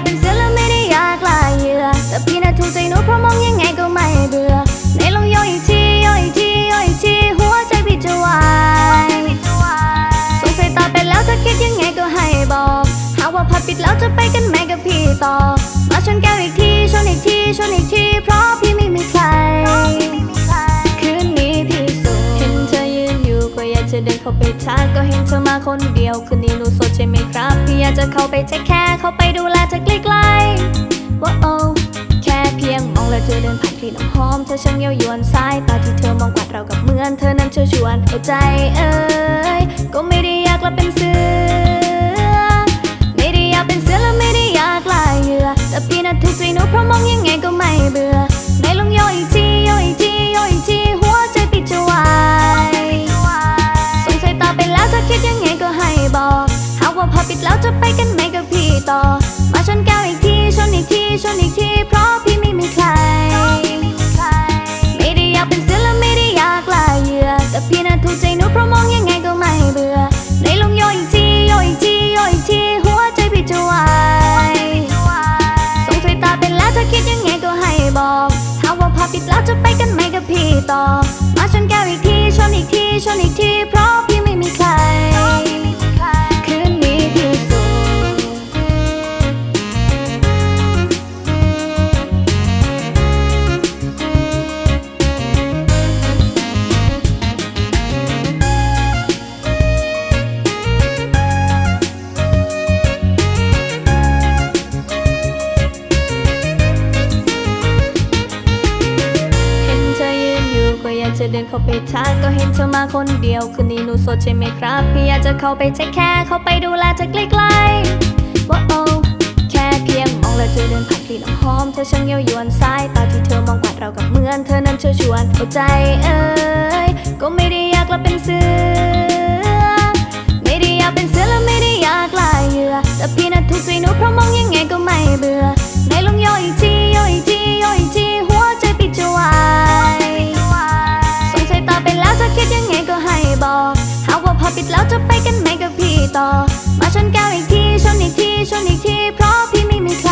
ากเป็นเสือและไม่ได้อยากลายเหยื่อแต่พี่น่ะถูกใจหนูเพราะมองยังไงก็ไม่เบื่อไหนลองยนอีกทียนอีกทียนอีกทีหัวใจพี่จะวายสงสัยตาเป็นแล้วจะคิดยังไงก็ให้บอก หากว่าพัดปิดแล้วจะไปกันไหมกับพี่ต่อ มาชนแก้วอีกทีชนอีกทีชนอีกทีเพราะพี่ไม่มีใครคืนนี้พี่โสดเห็นเธอยืนอยู่ก็อยากจะเดินเข้าไปทักก็เห็นเธอมาคนเดียว คืนนี้หนูโสดใช่ไหมครับ พี่อยากจะเข้าไปเทคแค่เข้าไปดูแลเธอ เธอเดินผ่านกลิ่น้ำหอมเธอช่างเย้ายวนสายตาที่เธอมองกวาดเรากับเหมือนเธอนั้นเชิญชวนเอาใจเอ้ยก็ไม่ได้อยากละเป็นเสือ ไม่ได้อยากเป็นเสือและไม่ได้อยากลายเหยื่อแต่พี่น่ะถูกใจหนูเพราะมองยังไงก็ไม่เบื่อไหนลองโยนอีกทีโยนอีกทีโยนอีกทีหัวใจพี่จะวายสงสัยตาไปแล้วจะคิดยังไงก็ให้บอกหากว่าพอปิดแล้วจะไปกันไหมกับพี่ต่อ เดินเข้าไปทักก็เห็นเธอมาคนเดียว คืนนี้หนูโสดใช่ไหมครับ พี่อยากจะเข้าไปเช็คแค่เข้าไปดูแลเธอใกล้ๆว้าโอ้แค่เพียงมองแล้วเธอเดินผ่านกลิ่นหอมเธอช่างเย้ายวนสายตาที่เธอมองกวาดเรากับเหมือนเธอนั้นเชิญชวนเอาใจเอ้ยก็ไม่ได้อยากละเป็นเสือ กันไหมกับพี่ต่อ มาชนแก้วอีกทีชนอีกทีชนอีกที เพราะพี่ไม่มีใคร